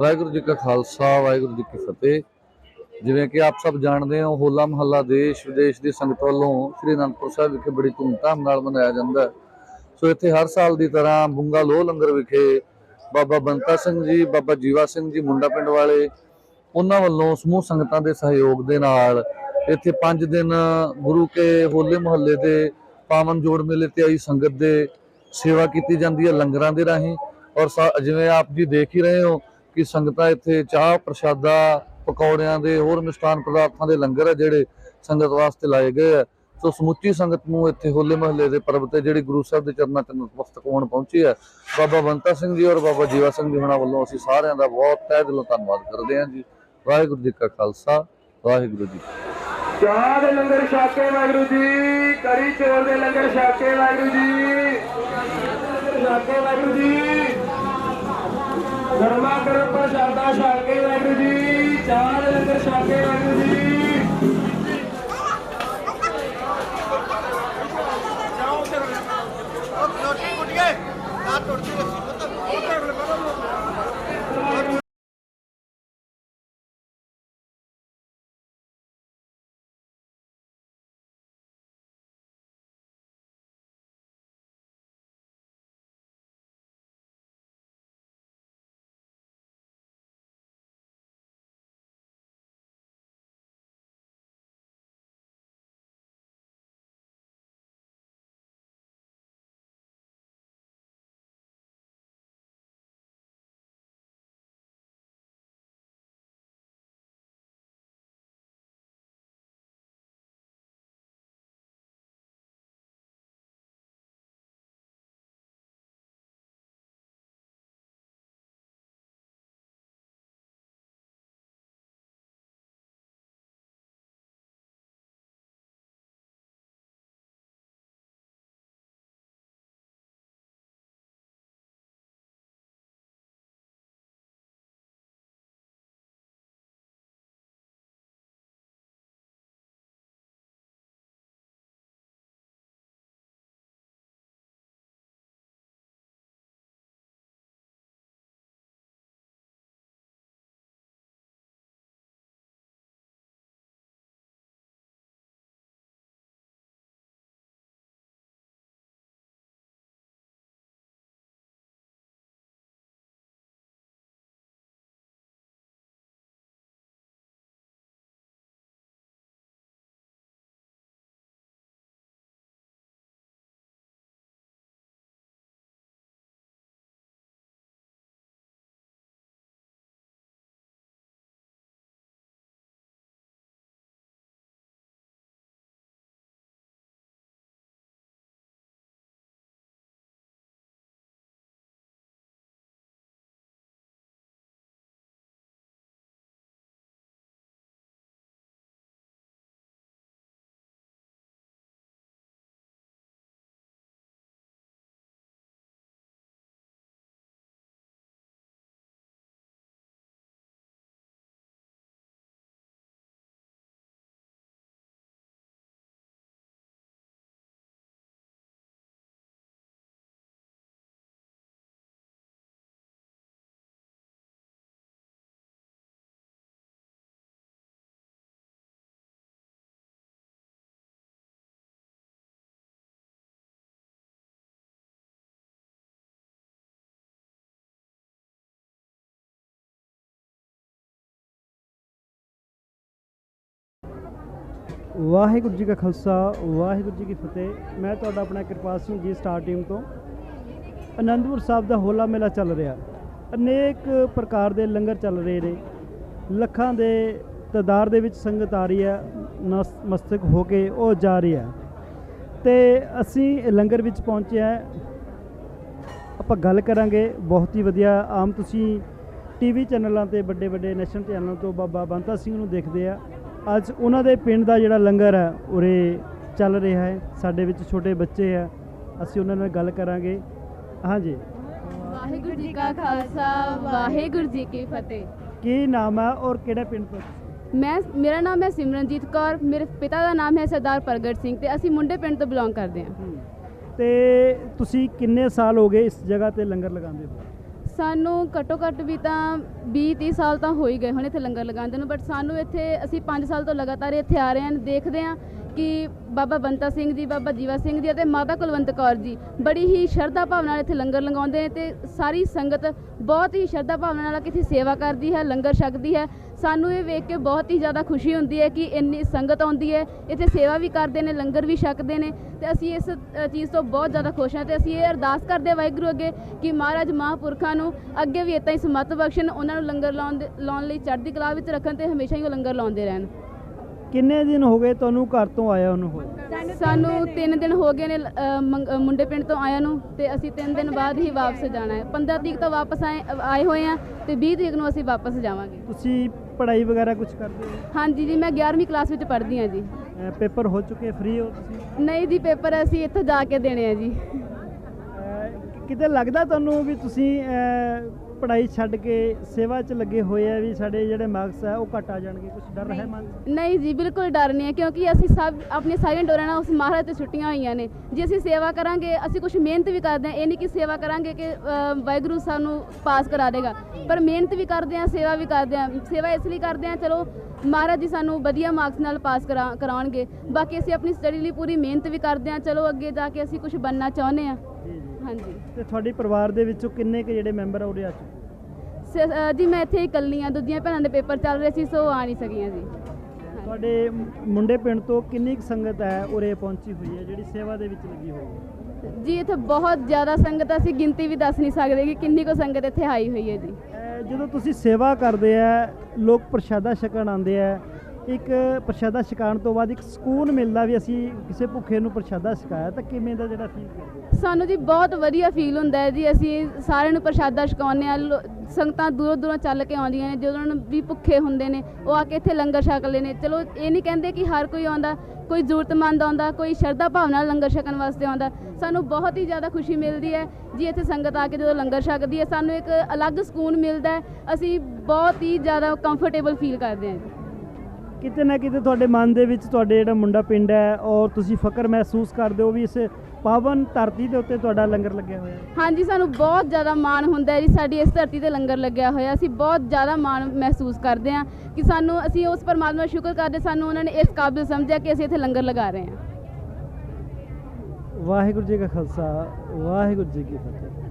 ਵਾਹਿਗੁਰੂ ਜੀ ਕਾ ਖਾਲਸਾ, ਵਾਹਿਗੁਰੂ ਜੀ ਕੀ ਫਤਿਹ। ਜਿਵੇਂ ਕਿ ਆਪ ਸਭ ਜਾਣਦੇ ਹੋ, ਹੋਲਾ ਮਹੱਲਾ ਦੇਸ਼ ਵਿਦੇਸ਼ ਦੀ ਸੰਗਤ ਵੱਲੋਂ ਸ੍ਰੀ ਅਨੰਦਪੁਰ ਸਾਹਿਬ ਵਿਖੇ ਬੜੀ ਧੂਮਧਾਮ ਨਾਲ ਮਨਾਇਆ ਜਾਂਦਾ ਹੈ। ਸੋ ਇੱਥੇ ਹਰ ਸਾਲ ਦੀ ਤਰ੍ਹਾਂ ਬੁੰਗਾ ਲੋਹ ਲੰਗਰ ਵਿਖੇ ਬਾਬਾ ਬੰਤਾ ਸਿੰਘ ਜੀ, ਬਾਬਾ ਜੀਵਾ ਸਿੰਘ ਜੀ, ਮੁੰਡਾ ਪਿੰਡ ਵਾਲੇ, ਉਹਨਾਂ ਵੱਲੋਂ ਸਮੂਹ ਸੰਗਤਾਂ ਦੇ ਸਹਿਯੋਗ ਦੇ ਨਾਲ ਇੱਥੇ 5 ਦਿਨ ਗੁਰੂ ਕੇ ਹੋਲੇ ਮਹੱਲੇ ਦੇ ਪਾਵਨ ਜੋੜ ਮੇਲੇ ਤੇ ਆਈ ਸੰਗਤ ਦੇ ਸੇਵਾ ਕੀਤੀ ਜਾਂਦੀ ਹੈ ਲੰਗਰਾਂ ਦੇ ਰਾਹੀਂ। ਔਰ ਜਿਵੇਂ ਆਪ ਜੀ ਦੇਖ ਹੀ ਰਹੇ ਹੋ ਕਿ ਸੰਗਤਾਂ ਇੱਥੇ ਚਾਹ ਪ੍ਰਸ਼ਾਦਾ, ਪਕੌੜਿਆਂ ਦੇ ਹੋਰ ਮਿਸ਼ਟਾਨ ਪਦਾਰਥਾਂ ਦੇ ਲੰਗਰ ਆ ਜਿਹੜੇ ਸੰਗਤ ਵਾਸਤੇ ਲਾਏ ਗਏ ਆ। ਸੋ ਸਮੁੱਚੀ ਸੰਗਤ ਨੂੰ ਇੱਥੇ ਹੋਲੇ ਮਹੱਲੇ ਦੇ ਪਰਬ ਤੇ ਜਿਹੜੀ ਗੁਰੂ ਸਾਹਿਬ ਦੇ ਚਰਨਾਂ 'ਚ ਨਤਮਸਤਕ ਹੋਣ ਪਹੁੰਚੀ ਹੈ ਬਾਬਾ ਬੰਤਾ ਸਿੰਘ ਜੀ ਔਰ ਬਾਬਾ ਜੀਵਾ ਸਿੰਘ ਜੀ ਹੁਣਾਂ ਵੱਲੋਂ ਅਸੀਂ ਸਾਰਿਆਂ ਦਾ ਬਹੁਤ ਤਹਿ ਦਿਲੋਂ ਧੰਨਵਾਦ ਕਰਦੇ ਹਾਂ ਜੀ। ਵਾਹਿਗੁਰੂ ਜੀ ਕਾ ਖਾਲਸਾ, ਵਾਹਿਗੁਰੂ ਜੀ ਚਾਹ ਦੇ ਲੰਗਰ ਛਾਕੇ, ਵਾਹਿਗੁਰੂ ਜੀ। ਕਰੀ ਚੋਰ ਦੇ ਲੰਗਰ ਛਾਕੇ, ਵਾਹਿਗੁਰੂ ਜੀ। ਛਾਕੇ, ਵਾਹਿਗੁਰੂ ਜੀ। ਗਰਮਾ ਗਰਮ ਪ੍ਰਸ਼ਾਦਾ ਛਾਕੇ ਵਾਹਿਗੁਰੂ ਜੀ ਚਾਰ ਦੇ ਲੰਗਰ ਛਾਕੇ ਵਾਹਿਗੁਰੂ ਜੀ। ਵਾਹਿਗੁਰੂ ਜੀ ਕਾ ਖਾਲਸਾ, ਵਾਹਿਗੁਰੂ ਜੀ ਕੀ ਫਤਿਹ। ਮੈਂ ਤੁਹਾਡਾ ਆਪਣਾ ਕਿਰਪਾਲ ਸਿੰਘ ਜੀ, ਸਟਾਰ ਟੀਮ ਤੋਂ। ਅਨੰਦਪੁਰ ਸਾਹਿਬ ਦਾ ਹੋਲਾ ਮੇਲਾ ਚੱਲ ਰਿਹਾ। ਅਨੇਕ ਪ੍ਰਕਾਰ ਦੇ ਲੰਗਰ ਚੱਲ ਰਹੇ ਨੇ। ਲੱਖਾਂ ਦੇ ਤਾਦਾਦ ਦੇ ਵਿੱਚ ਸੰਗਤ ਆ ਰਹੀ ਹੈ ਨਸਮਸਤਕ ਹੋ ਕੇ ਉਹ ਜਾ ਰਹੀ ਹੈ। ਤੇ ਅਸੀਂ ਲੰਗਰ ਵਿੱਚ ਪਹੁੰਚੇ ਹਾਂ। ਆਪਾਂ ਗੱਲ ਕਰਾਂਗੇ। ਬਹੁਤ ਹੀ ਵਧੀਆ। ਆਮ ਤੁਸੀਂ ਟੀਵੀ ਚੈਨਲਾਂ ਤੇ ਵੱਡੇ ਵੱਡੇ ਨੈਸ਼ਨਲ ਚੈਨਲਾਂ ਤੋਂ ਬਾਬਾ ਬੰਤਾ ਸਿੰਘ ਨੂੰ ਦੇਖਦੇ ਆ। ਅੱਜ ਉਹਨਾਂ ਦੇ ਪਿੰਡ ਦਾ ਜਿਹੜਾ ਲੰਗਰ ਹੈ ਉਰੇ ਚੱਲ ਰਿਹਾ ਹੈ। ਸਾਡੇ ਵਿੱਚ ਛੋਟੇ ਬੱਚੇ ਆ ਅਸੀਂ ਉਹਨਾਂ ਨਾਲ ਗੱਲ ਕਰਾਂਗੇ। ਹਾਂਜੀ। ਵਾਹਿਗੁਰੂ ਜੀ ਕਾ ਖਾਲਸਾ ਵਾਹਿਗੁਰੂ ਜੀ ਕੀ ਫਤਿਹ। ਕੀ ਨਾਮ ਹੈ ਔਰ ਕਿਹੜਾ ਪਿੰਡ ਤੋਂ? ਮੈਂ ਮੇਰਾ ਨਾਮ ਹੈ ਸਿਮਰਨਜੀਤ ਕੌਰ। ਮੇਰੇ ਪਿਤਾ ਦਾ ਨਾਮ ਹੈ ਸਰਦਾਰ ਪ੍ਰਗਟ ਸਿੰਘ ਤੇ ਅਸੀਂ ਮੁੰਡੇ ਪਿੰਡ ਤੋਂ ਬਿਲੋਂਗ ਕਰਦੇ ਹਾਂ। ਤੇ ਤੁਸੀਂ ਕਿੰਨੇ ਸਾਲ ਹੋ ਗਏ ਇਸ ਜਗ੍ਹਾ ਤੇ ਲੰਗਰ ਲਗਾਉਂਦੇ ਹੋ ਸਾਨੂੰ ਘੱਟੋ ਘੱਟ ਵੀ ਤਾਂ 20 30 ਸਾਲ ਤਾਂ ਹੋ ਹੀ ਗਏ ਹੁਣ ਇੱਥੇ ਲੰਗਰ ਲਗਾਉਂਦੇ ਨੂੰ ਬਟ ਸਾਨੂੰ ਇੱਥੇ ਅਸੀਂ 5 ਸਾਲ ਤੋਂ ਲਗਾਤਾਰ ਇੱਥੇ ਆ ਰਹੇ ਹਾਂ, ਦੇਖਦੇ ਹਾਂ ਕਿ ਬਾਬਾ ਬੰਤਾ ਸਿੰਘ ਜੀ, ਬਾਬਾ ਜੀਵਾ ਸਿੰਘ ਜੀ ਅਤੇ ਮਾਤਾ ਕੁਲਵੰਤ ਕੌਰ ਜੀ ਬੜੀ ਹੀ ਸ਼ਰਧਾ ਭਾਵਨਾ ਨਾਲ ਇੱਥੇ ਲੰਗਰ ਲਗਾਉਂਦੇ ਨੇ ਤੇ ਸਾਰੀ ਸੰਗਤ ਬਹੁਤ ਹੀ ਸ਼ਰਧਾ ਭਾਵਨਾ ਨਾਲ ਇੱਥੇ ਸੇਵਾ ਕਰਦੀ ਹੈ, ਲੰਗਰ ਛਕਦੀ ਹੈ। ਸਾਨੂੰ ਇਹ ਵੇਖ ਕੇ ਬਹੁਤ ਹੀ ਜ਼ਿਆਦਾ ਖੁਸ਼ੀ ਹੁੰਦੀ ਹੈ ਕਿ ਇੰਨੀ ਸੰਗਤ ਆਉਂਦੀ ਹੈ, ਇੱਥੇ ਸੇਵਾ ਵੀ ਕਰਦੇ ਨੇ, ਲੰਗਰ ਵੀ ਛਕਦੇ ਨੇ ਤੇ ਅਸੀਂ ਇਸ ਚੀਜ਼ ਤੋਂ ਬਹੁਤ ਜ਼ਿਆਦਾ ਖੁਸ਼ ਹਾਂ ਤੇ ਅਸੀਂ ਇਹ ਅਰਦਾਸ ਕਰਦੇ ਵਾਹਿਗੁਰੂ ਅੱਗੇ ਕਿ ਮਹਾਰਾਜ ਮਹਾਂਪੁਰਖਾਂ ਨੂੰ ਅੱਗੇ ਵੀ ਇਦਾਂ ਹੀ ਸਮੱਤ ਬਖਸ਼ਣ, ਉਹਨਾਂ ਨੂੰ ਲੰਗਰ ਲਾਉਣ ਦੇ, ਲਾਉਣ ਲਈ ਚੜ੍ਹਦੀ ਕਲਾ ਵਿੱਚ ਰੱਖਣ ਤੇ ਹਮੇਸ਼ਾ ਹੀ ਉਹ ਲੰਗਰ ਲਾਉਂਦੇ ਰਹਿਣ। ਕਿੰਨੇ ਦਿਨ ਹੋ ਗਏ ਤੁਹਾਨੂੰ ਘਰ ਤੋਂ ਆਇਆ ਉਹਨੂੰ ਹੋਏ? ਸਾਨੂੰ 3 ਦਿਨ ਹੋ ਗਏ ਨੇ ਅ, ਮੰਗ- ਅ, ਮੁੰਡੇ ਪਿੰਡ ਤੋਂ ਆਇਆ ਨੂੰ ਤੇ ਅਸੀਂ 3 ਦਿਨ ਬਾਅਦ ਹੀ ਵਾਪਸ ਜਾਣਾ ਹੈ। 15 ਤਰੀਕ ਤੋਂ ਵਾਪਸ ਆਏ ਆਏ ਹੋਏ ਆ ਤੇ 20 ਤਰੀਕ ਨੂੰ ਅਸੀਂ ਵਾਪਸ ਜਾਵਾਂਗੇ। ਤੁਸੀਂ ਪੜ੍ਹਾਈ ਵਗੈਰਾ ਕੁਝ ਕਰਦੇ ਹੋ? ਹਾਂਜੀ ਜੀ ਮੈਂ 11ਵੀਂ ਕਲਾਸ ਵਿੱਚ ਪੜ੍ਹਦੀ ਹਾਂ ਜੀ। ਅਹ ਪੇਪਰ ਹੋ ਚੁੱਕੇ ਫ੍ਰੀ ਹੋ ਤੁਸੀਂ? ਨਹੀਂ ਜੀ ਪੇਪਰ ਅਸੀਂ ਇੱਥੋਂ ਜਾ ਕੇ ਦੇਣੇ ਆ ਜੀ। ਅਹ ਕਿਤੇ ਲੱਗਦਾ ਤੁਹਾਨੂੰ ਵੀ ਤੁਸੀਂ ਅਹ, ਪੜ੍ਹਾਈ ਛੱਡ ਕੇ ਸੇਵਾ 'ਚ ਲੱਗੇ ਹੋਏ ਆ ਵੀ ਸਾਡੇ ਜਿਹੜੇ ਮਾਰਕਸ ਆ ਉਹ ਘਟ ਆ ਜਾਣਗੇ। ਕੁਝ ਡਰ ਹੈ ਮਨ? ਨਹੀਂ ਜੀ ਬਿਲਕੁਲ ਡਰ ਨਹੀਂ ਹੈ ਕਿਉਂਕਿ ਅਸੀਂ ਸਭ ਆਪਣੀਆਂ ਸਾਰੀਆਂ ਡੋਰਾਂ ਨਾਲ ਉਸ ਮਹਾਰਾਜ ਤੇ ਛੁੱਟੀਆਂ ਹੋਈਆਂ ਨੇ। ਜੇ ਅਸੀਂ ਸੇਵਾ ਕਰਾਂਗੇ ਅਸੀਂ ਕੁਝ ਮਿਹਨਤ ਵੀ ਕਰਦੇ ਹਾਂ। ਇਹ ਨਹੀਂ ਕਿ ਸੇਵਾ ਕਰਾਂਗੇ ਕਿ ਵਾਹਿਗੁਰੂ ਸਾਨੂੰ ਪਾਸ ਕਰਾ ਦੇਗਾ। ਪਰ ਮਿਹਨਤ ਵੀ ਕਰਦੇ ਹਾਂ ਸੇਵਾ ਵੀ ਕਰਦੇ ਹਾਂ। ਸੇਵਾ ਇਸ ਲਈ ਕਰਦੇ ਹਾਂ ਚਲੋ ਮਹਾਰਾਜ ਜੀ ਸਾਨੂੰ ਵਧੀਆ ਮਾਰਕਸ ਨਾਲ ਪਾਸ ਕਰਾ ਕਰਾਉਣਗੇ। ਬਾਕੀ ਅਸੀਂ ਆਪਣੀ ਸਟੱਡੀ ਲਈ ਪੂਰੀ ਮਿਹਨਤ ਵੀ ਕਰਦੇ ਹਾਂ। ਚਲੋ ਅੱਗੇ ਜਾ ਕੇ ਅਸੀਂ ਕੁਝ ਬਣਨਾ ਚਾਹੁੰਦੇ ਜੀ ਜੀ। ਹਾਂਜੀ। ਤੇ ਤੁਹਾਡੇ ਪਰਿਵਾਰ ਦੇ ਵਿੱਚੋਂ ਕਿੰਨੇ ਕੁ ਜਿਹੜੇ ਮੈਂਬਰ ਆ ਉਹਦੇ ਆ ਚੁੱਕੇ ਸ- ਅ, ਜੀ ਮੈਂ ਇੱਥੇ ਇਕੱਲੀ ਹਾਂ ਦੂਜੀਆਂ ਭੈਣਾਂ ਦੇ ਪੇਪਰ ਚੱਲ ਰਹੇ ਸੀ ਸੋ ਆ ਨਹੀਂ ਸਕੀਆਂ ਜੀ। ਤੁਹਾਡੇ ਮੁੰਡੇ ਪਿੰਡ ਤੋਂ ਕਿੰਨੀ ਕੁ ਸੰਗਤ ਹੈ ਉਰੇ ਪਹੁੰਚੀ ਹੋਈ ਹੈ ਜਿਹੜੀ ਸੇਵਾ ਦੇ ਵਿੱਚ ਲੱਗੀ ਹੋਈ ਹੈ? ਜੀ ਇੱਥੇ ਬਹੁਤ ਜ਼ਿਆਦਾ ਸੰਗਤ ਆ, ਅਸੀਂ ਗਿਣਤੀ ਵੀ ਦੱਸ ਨਹੀਂ ਸਕਦੇ ਕਿ ਕਿੰਨੀ ਕੋ ਸੰਗਤ ਇੱਥੇ ਆਈ ਹੋਈ ਹੈ ਜੀ। ਅਹ ਜਦੋਂ ਤੁਸੀਂ ਸੇਵਾ ਕਰਦੇ ਆ ਲੋਕ ਪ੍ਰਸ਼ਾਦਾ ਛਕਣ ਆਉਂਦੇ ਆ ਇੱਕ ਪ੍ਰਸ਼ਾਦਾ ਛਕਾਉਣ ਤੋਂ ਬਾਅਦ ਇੱਕ ਸਕੂਨ ਮਿਲਦਾ ਵੀ ਅਸੀਂ ਕਿਸੇ ਭੁੱਖੇ ਨੂੰ ਪ੍ਰਸ਼ਾਦਾ ਛਕਾਇਆ, ਤਾਂ ਕਿਵੇਂ ਦਾ ਜਿਹੜਾ ਫੀਲ ਕਰਦੇ ਸਾਨੂੰ ਜੀ ਬਹੁਤ ਵਧੀਆ ਫੀਲ ਹੁੰਦਾ ਹੈ ਜੀ, ਅਸੀਂ ਸਾਰਿਆਂ ਨੂੰ ਪ੍ਰਸ਼ਾਦਾ ਛਕਾਉਂਦੇ ਆ ਸੰਗਤਾਂ ਦੂਰੋਂ ਦੂਰੋਂ ਚੱਲ ਕੇ ਆਉਂਦੀਆਂ ਨੇ, ਜਦੋਂ ਵੀ ਭੁੱਖੇ ਹੁੰਦੇ ਨੇ, ਉਹ ਆ ਕੇ ਇੱਥੇ ਲੰਗਰ ਛਕ ਲੈਨੇ ਚਲੋ, ਇਹ ਨਹੀਂ ਕਹਿੰਦੇ ਕਿ ਹਰ ਕੋਈ ਆਉਂਦਾ, ਕੋਈ ਜ਼ਰੂਰਤਮੰਦ ਆਉਂਦਾ, ਕੋਈ ਸ਼ਰਧਾ ਭਾਵਨਾ ਨਾਲ ਲੰਗਰ ਛਕਣ ਵਾਸਤੇ ਆਉਂਦਾ। ਸਾਨੂੰ ਬਹੁਤ ਹੀ ਜ਼ਿਆਦਾ ਖੁਸ਼ੀ ਮਿਲਦੀ ਹੈ ਜੀ, ਇੱਥੇ ਸੰਗਤ ਆ ਕੇ ਜਦੋਂ ਲੰਗਰ ਛਕਦੀ ਹੈ, ਸਾਨੂੰ ਇੱਕ ਅਲੱਗ ਸਕੂਨ ਮਿਲਦਾ ਹੈ, ਅਸੀਂ ਬਹੁਤ ਹੀ ਜ਼ਿਆਦਾ ਕੰਫਰਟੇਬਲ ਫੀਲ ਕਰਦੇ ਹਾਂ ਜੀ। ਕਿਤੇ ਨਾ ਕਿਤੇ ਤੁਹਾਡੇ ਮਨ ਦੇ ਵਿੱਚ ਤੁਹਾਡੇ ਜਿਹੜਾ ਮੁੰਡਾ ਪਿੰਡ ਹੈ ਔਰ ਤੁਸੀਂ ਫਕਰ ਮਹਿਸੂਸ ਕਰਦੇ ਹੋ ਵੀ ਇਸ ਪਾਵਨ ਧਰਤੀ ਦੇ ਉੱਤੇ ਤੁਹਾਡਾ ਲੰਗਰ ਲੱਗਿਆ ਹੋਇਆ ਹੈ। ਹਾਂਜੀ ਸਾਨੂੰ ਬਹੁਤ ਜ਼ਿਆਦਾ ਮਾਣ ਹੁੰਦਾ ਹੈ ਜੀ ਸਾਡੀ ਇਸ ਧਰਤੀ ਤੇ ਲੰਗਰ ਲੱਗਿਆ ਹੋਇਆ। ਅਸੀਂ ਬਹੁਤ ਜ਼ਿਆਦਾ ਮਾਣ ਮਹਿਸੂਸ ਕਰਦੇ ਹਾਂ ਕਿ ਸਾਨੂੰ ਅਸੀਂ ਉਸ ਪਰਮਾਤਮਾ ਦਾ ਸ਼ੁਕਰ ਕਰਦੇ ਸਾਨੂੰ ਉਹਨਾਂ ਨੇ ਇਸ ਕਾਬਿਲ ਸਮਝਿਆ ਕਿ ਅਸੀਂ ਇੱਥੇ ਲੰਗਰ ਲਗਾ ਰਹੇ ਹਾਂ। ਵਾਹਿਗੁਰੂ ਜੀ ਕਾ ਖਾਲਸਾ ਵਾਹਿਗੁਰੂ ਜੀ ਕੀ ਫਤਿਹ।